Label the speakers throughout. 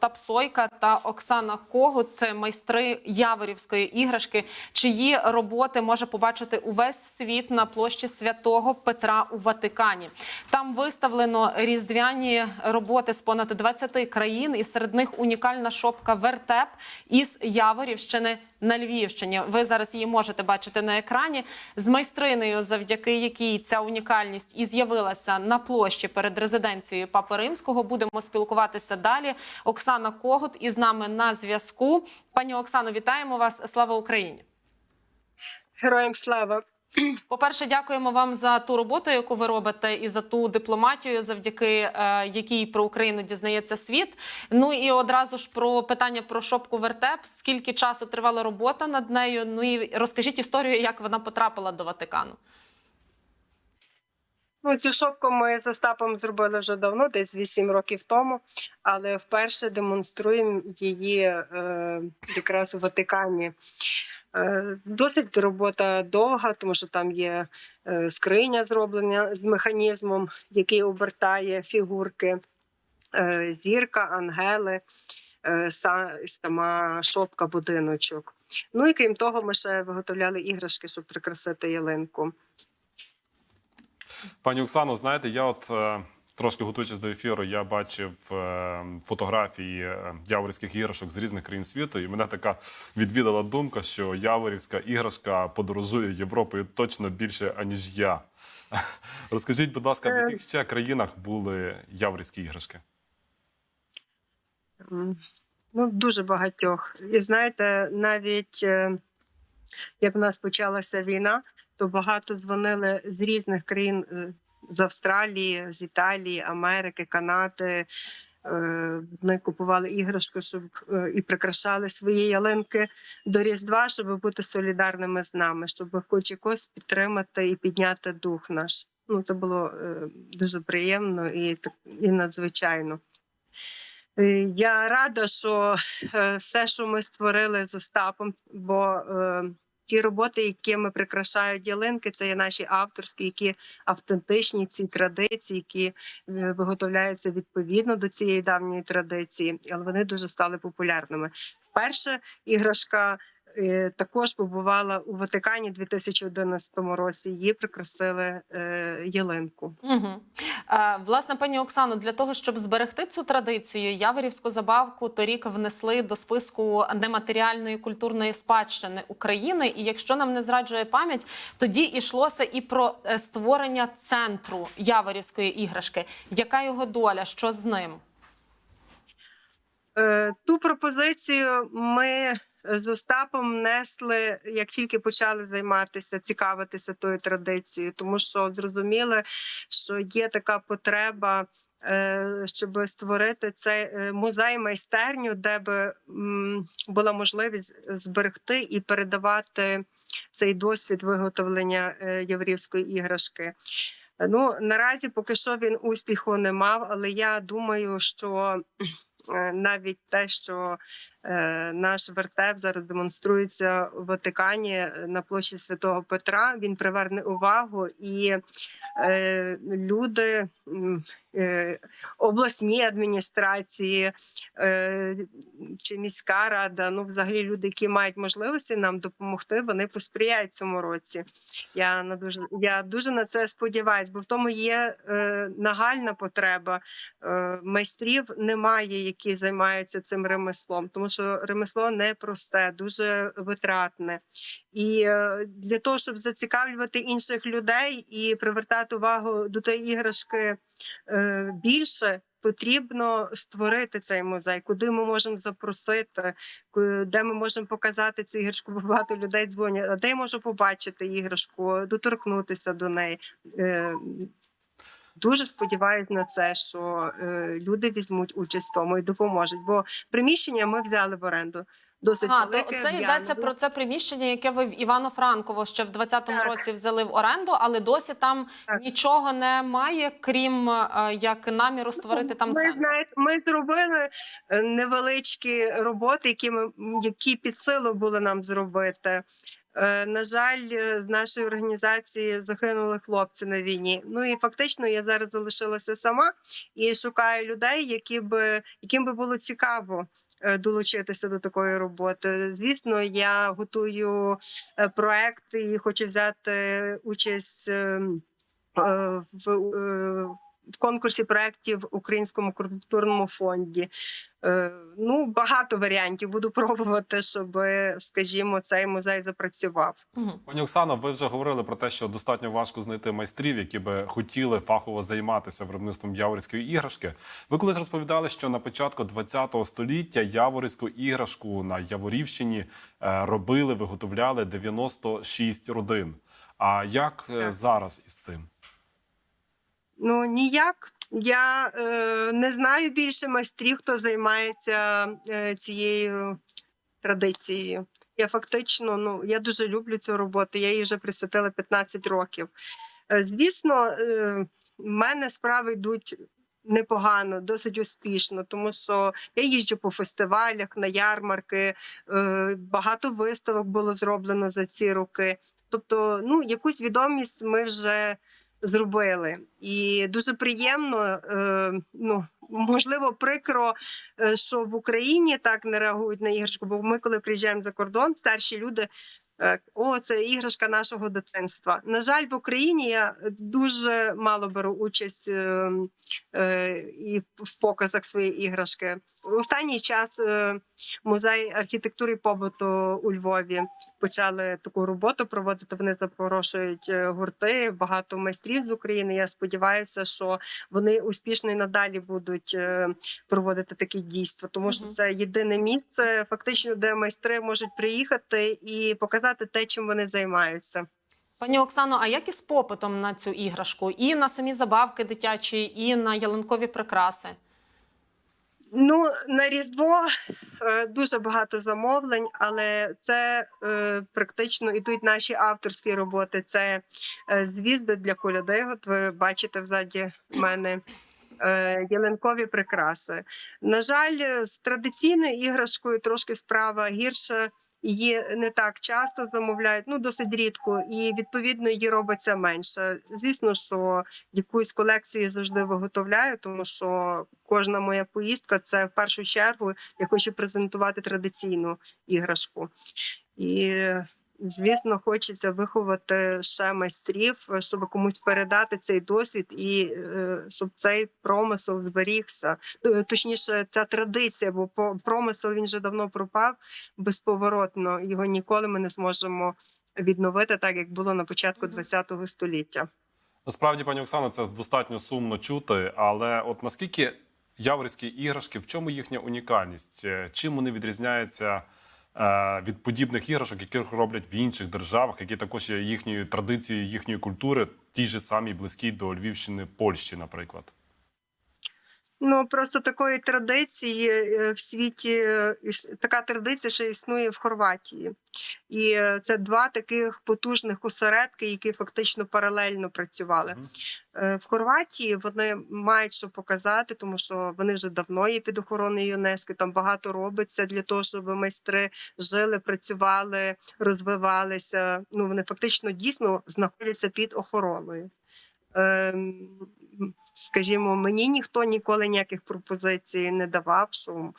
Speaker 1: Остап Сойка та Оксана Когут, майстри Яворівської іграшки, чиї роботи може побачити увесь світ на площі святого Петра у Ватикані. Там виставлено різдвяні роботи з понад 20 країн, і серед них унікальна шопка Вертеп із Яворівщини на Львівщині. Ви зараз її можете бачити на екрані з майстринею, завдяки якій ця унікальність і з'явилася на площі перед резиденцією Папи Римського. Будемо спілкуватися далі. Оксана Когут із нами на зв'язку. Пані Оксано, вітаємо вас! Слава Україні!
Speaker 2: Героям слава!
Speaker 1: По-перше, дякуємо вам за ту роботу, яку ви робите, і за ту дипломатію, завдяки е, якій про Україну дізнається світ. Ну і одразу ж про питання про шопку вертеп. Скільки часу тривала робота над нею? Ну і розкажіть історію, як вона потрапила до Ватикану.
Speaker 2: Ну, цю шопку ми з Остапом зробили вже давно, десь 8 років тому, але вперше демонструємо її е, якраз у Ватикані. Е, досить робота довга, тому що там є е, скриня зроблена з механізмом, який обертає фігурки, е, зірка, ангели, сама шопка, будиночок. Ну і крім того, ми ще виготовляли іграшки, щоб прикрасити ялинку.
Speaker 3: Пані Оксано, знаєте, я от трошки готуючись до ефіру, я бачив е, фотографії е, яворівських іграшок з різних країн світу, і мене така відвідала думка, що яворівська іграшка подорожує Європою точно більше, аніж я. Розкажіть, будь ласка, в
Speaker 2: Е.
Speaker 3: яких ще країнах були яворівські іграшки?
Speaker 2: Ну, дуже багатьох. І знаєте, навіть як в нас почалася війна, то багато дзвонили з різних країн з Австралії, з Італії, Америки, Канади. Е, Вони купували іграшки, щоб е, і прикрашали свої ялинки до Різдва, щоб бути солідарними з нами, щоб хоч якось підтримати і підняти дух наш. Ну, це було е, дуже приємно і, і надзвичайно. Е, Я рада, що е, все, що ми створили з Остапом, бо е, ті роботи, якими прикрашають ялинки, це є наші авторські, які автентичні ці традиції, які е, виготовляються відповідно до цієї давньої традиції, але вони дуже стали популярними. Вперше іграшка. Також побувала у Ватикані у 2011 році. Її прикрасили е, ялинку.
Speaker 1: Угу. Власне, пані Оксано, для того, щоб зберегти цю традицію, яворівську забавку торік внесли до списку нематеріальної культурної спадщини України. І якщо нам не зраджує пам'ять, тоді йшлося і про е, створення центру яворівської іграшки. Яка його доля? Що з ним?
Speaker 2: Ту пропозицію ми з Остапом внесли, як тільки почали займатися, цікавитися тою традицією, тому що зрозуміли, що є така потреба. е, Щоб створити цей е, музей майстерню, де би була можливість зберегти і передавати цей досвід виготовлення е, єврейської іграшки. Ну наразі поки що він успіху не мав, але я думаю, що навіть те, що е, наш вертеп зараз демонструється в Ватикані е, на площі Святого Петра, він приверне увагу і е, люди, е, обласні адміністрації е, чи міська рада, ну взагалі люди, які мають можливості нам допомогти, вони посприяють цьому році. Я на дуже я дуже на це сподіваюся, бо в тому є е, нагальна потреба. Е, майстрів немає, які займаються цим ремеслом, тому що ремесло непросте, дуже витратне. І е, для того, щоб зацікавлювати інших людей і привертати увагу до тієї іграшки е, більше. Потрібно створити цей музей, куди ми можемо запросити, де ми можемо показати цю іграшку. Бо Багато людей дзвонять, а де я можу побачити іграшку, доторкнутися до неї. Е, Дуже сподіваюся на це, що е, люди візьмуть участь в тому і допоможуть. Бо приміщення ми взяли в оренду. Досить
Speaker 1: то
Speaker 2: велике.
Speaker 1: це йдеться про це приміщення, яке ви в Івано-Франково ще в 20-му
Speaker 2: Так.
Speaker 1: році взяли в оренду, але досі там
Speaker 2: Так.
Speaker 1: нічого немає, крім е, як наміру створити там
Speaker 2: ми,
Speaker 1: центр.
Speaker 2: знаєте, ми зробили е, невеличкі роботи, які ми які під силу було нам зробити. Е, На жаль, з нашої організації загинули хлопці на війні. Ну і фактично я зараз залишилася сама і шукаю людей, які би яким би було цікаво долучитися до такої роботи. Звісно, я готую е, проект і хочу взяти участь е, е, в. В конкурсі проєктів в Українському культурному фонді. Е, Ну, багато варіантів буду пробувати, щоб, скажімо, цей музей запрацював.
Speaker 3: Пані Оксано, ви вже говорили про те, що достатньо важко знайти майстрів, які би хотіли фахово займатися виробництвом яворівської іграшки. Ви колись розповідали, що на початку ХХ століття яворівську іграшку на Яворівщині е, робили, виготовляли 96 родин. А як е,
Speaker 2: Так.
Speaker 3: зараз із цим?
Speaker 2: Ну ніяк. Я е, не знаю більше майстрів, хто займається е, цією традицією. Я фактично, ну я дуже люблю цю роботу. Я їй вже присвятила 15 років. Е, звісно, е, в мене справи йдуть непогано, досить успішно, тому що я їжджу по фестивалях, на ярмарки, е, багато виставок було зроблено за ці роки. Тобто, ну якусь відомість ми вже зробили. І дуже приємно, е, ну можливо, прикро, е, що в Україні так не реагують на іграшку. Бо ми, коли приїжджаємо за кордон, старші люди. О, це іграшка нашого дитинства. На жаль, в Україні я дуже мало беру участь е, е, і в показах своєї іграшки. Останній час е, музей архітектури і побуту у Львові почали таку роботу проводити. Вони запрошують гурти, багато майстрів з України. Я сподіваюся, що вони успішно і надалі будуть проводити такі дійства, тому що це єдине місце, фактично, де майстри можуть приїхати і показати те, чим вони займаються.
Speaker 1: Пані Оксано, а як із попитом на цю іграшку? І на самі забавки дитячі, і на ялинкові прикраси?
Speaker 2: Ну на різдво е, дуже багато замовлень, але це е, практично ідуть наші авторські роботи. Це е, звізди для коляди. От ви бачите взаді мене. е, Ялинкові прикраси. На жаль, з традиційною іграшкою трошки справа гірша. Її не так часто замовляють, ну досить рідко, і відповідно її робиться менше. Звісно, що якусь колекцію я завжди виготовляю, тому що кожна моя поїздка це в першу чергу я хочу презентувати традиційну іграшку. І звісно, хочеться виховати ще майстрів, щоб комусь передати цей досвід і е, щоб цей промисел зберігся. Е, Точніше, ця традиція, бо по- промисел він вже давно пропав безповоротно. Його ніколи ми не зможемо відновити, так як було на початку. ХХ століття.
Speaker 3: Насправді, пані Оксано, це достатньо сумно чути. Але от наскільки яворівські іграшки, в чому їхня унікальність? Е, Чим вони відрізняються від подібних іграшок, яких роблять в інших державах, які також є їхньою традицією, їхньої культури, ті ж самі близькі до Львівщини, Польщі, наприклад?
Speaker 2: Ну просто такої традиції е, в світі е, така традиція ще існує в Хорватії, і е, це два таких потужних осередки, які фактично паралельно працювали. В Хорватії вони мають що показати, тому що вони вже давно є під охороною ЮНЕСКО. Там багато робиться для того, щоб майстри жили, працювали, розвивалися. Ну вони фактично дійсно знаходяться під охороною. Скажімо, мені ніхто ніколи ніяких пропозицій не давав, що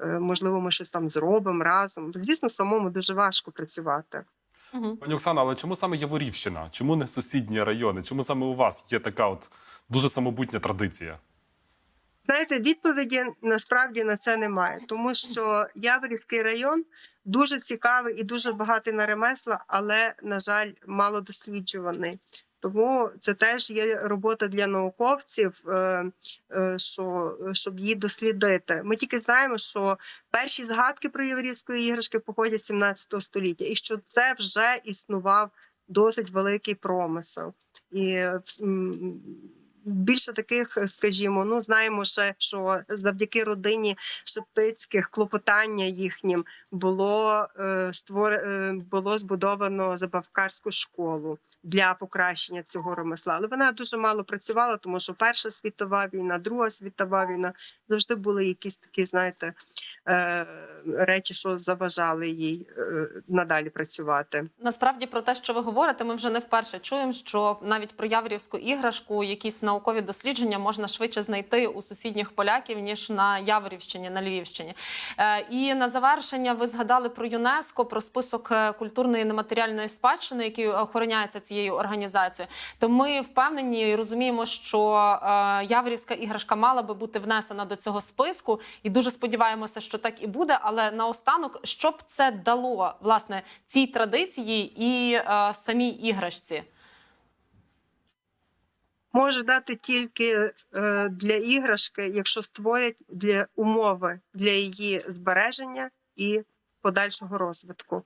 Speaker 2: е, можливо ми щось там зробимо разом. Звісно, самому дуже важко працювати.
Speaker 1: Угу.
Speaker 3: Пані Оксана, але чому саме Яворівщина? Чому не сусідні райони? Чому саме у вас є така от дуже самобутня традиція?
Speaker 2: Знаєте, відповіді насправді на це немає, тому що Яворівський район дуже цікавий і дуже багатий на ремесла, але на жаль, мало досліджуваний. Тому це теж є робота для науковців, е, е, що щоб її дослідити. Ми тільки знаємо, що перші згадки про єврейської іграшки походять з 17 століття, і що це вже існував досить великий промисел. І більше таких, скажімо, ну знаємо ще, що завдяки родині Шептицьких клопотання їхнім було е, створ... е, було збудовано забавкарську школу для покращення цього ремесла. Але вона дуже мало працювала, тому що Перша світова війна, Друга світова війна завжди були якісь такі, знаєте, е, речі, що заважали їй е, надалі працювати.
Speaker 1: Насправді про те, що ви говорите, ми вже не вперше чуємо, що навіть про яворівську іграшку якісь наукові дослідження можна швидше знайти у сусідніх поляків ніж на Яворівщині, на Львівщині. Е, І на завершення ви згадали про ЮНЕСКО, про список е, культурної нематеріальної спадщини, який охороняється цією організацією. То ми впевнені і розуміємо, що е, Яворівська іграшка мала би бути внесена до цього списку, і дуже сподіваємося, що так і буде. Але наостанок, що б це дало власне цій традиції і е, самій іграшці?
Speaker 2: Може дати тільки е, для іграшки, якщо створять для умови для її збереження і подальшого розвитку.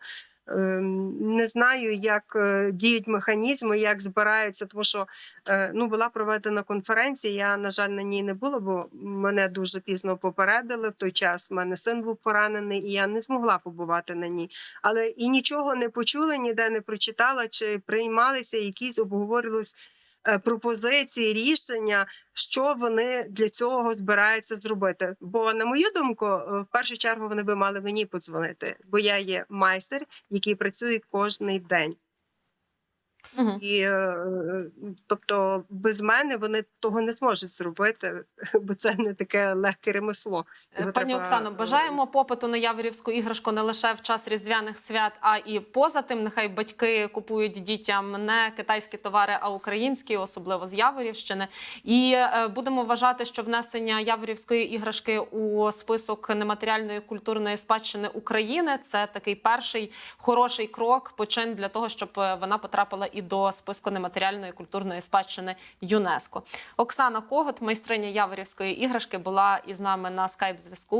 Speaker 2: Ем, Не знаю, як е, діють механізми, як збираються, тому що е, ну була проведена конференція. Я на жаль на ній не була, бо мене дуже пізно попередили. В той час в мене син був поранений, і я не змогла побувати на ній. Але і нічого не почула, ніде не прочитала, чи приймалися якісь обговорювалися пропозиції, рішення, що вони для цього збираються зробити. Бо, на мою думку, е, в першу чергу вони би мали мені подзвонити, бо я є майстер, який працює кожний день.
Speaker 1: Угу.
Speaker 2: І е, тобто без мене вони того не зможуть зробити, бо це не таке легке ремесло. Його
Speaker 1: Е, Пані
Speaker 2: треба,
Speaker 1: Оксано,
Speaker 2: е,
Speaker 1: бажаємо попиту на яворівську іграшку не лише в час різдвяних свят, а і поза тим. Нехай батьки купують дітям не китайські товари, а українські, особливо з Яворівщини. І будемо вважати, що внесення яворівської іграшки у список нематеріальної культурної спадщини України це такий перший хороший крок, почин для того, щоб вона потрапила і до списку нематеріальної культурної спадщини ЮНЕСКО. Оксана Когот, майстриня Яворівської іграшки, була із нами на скайп зв'язку.